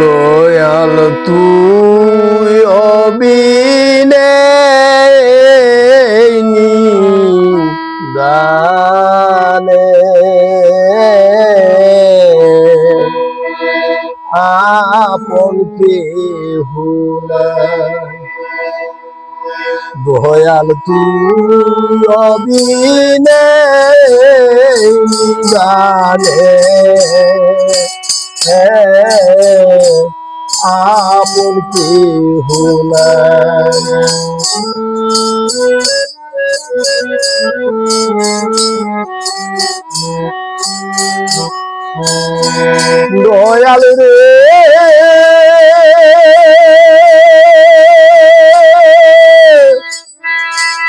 দয়াল তুই অবিনে দানে আপন কে দয়াল তুই অবিনে দানে আপন কে দয়াল রে।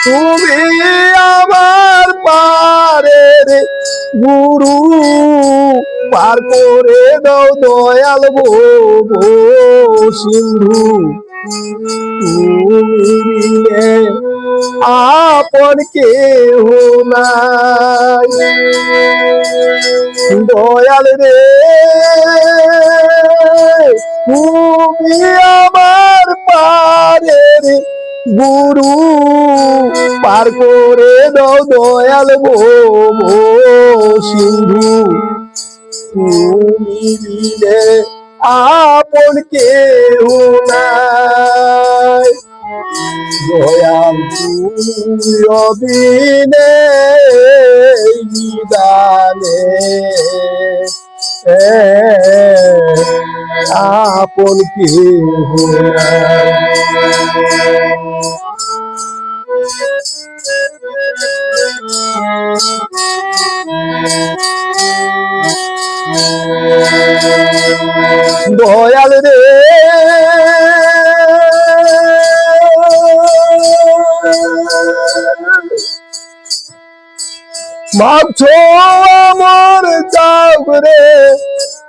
তুমি আমার পারের গুরু পার করে দাও দয়াল গো সিন্ধু। তুমি আপন কেহ নাই। দয়াল রে, তুমি আমার পারের গুরু। পার করে দাও দয়াল গো সিন্ধু। তুমি দিলে আপন কেউ নাই। দয়াল তুমি অবিনে নিদানে আপন কেউ দয়াল রে। মাছ আমার চাউরে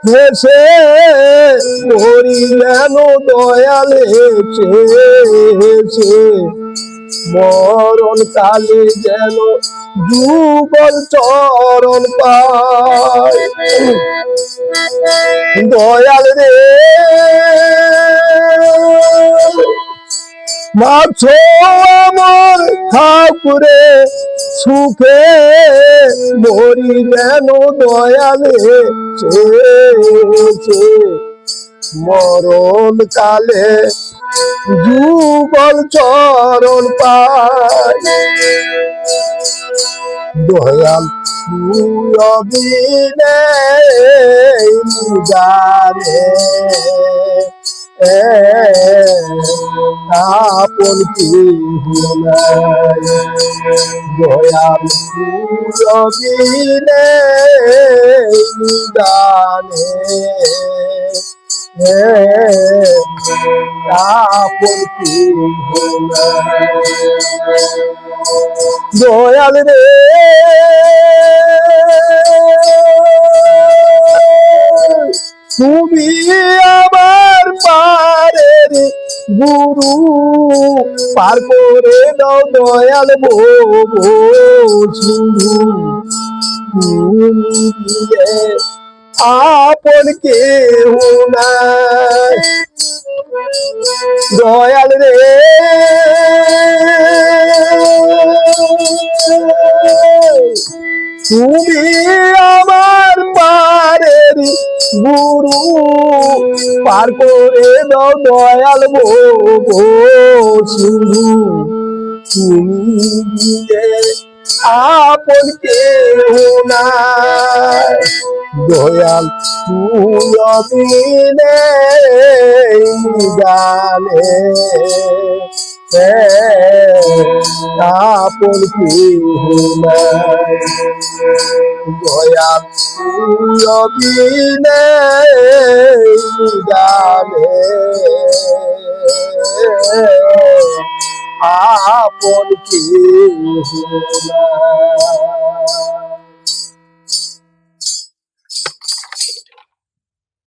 হেসে করিলেন দয়ালে হেসে মরণ কালে যেন যুগল চরণ পায় দয়াল রে মাছ আমার ঠাকুরে সুখে মরি যেন দয়ালে মরণ কালে যুগল চরণ পায়। দয়াল তুই অবিনে নিদানে আপন দয়াল আপন কি দয়াল রে। তুমি আমার পারের গুরু পার করে দাও দয়াল বো সিন্ধু আপন কেউ দয়াল রে। তুমি আমার পারের গুরু। পার করে দাও দয়াল গো সিন্ধু। তুমি আপন কেউ নাই। দয়াল তুই অবিনে গানে আপন নাই। দয়াল তুই অবিনে গানে আপন নাই।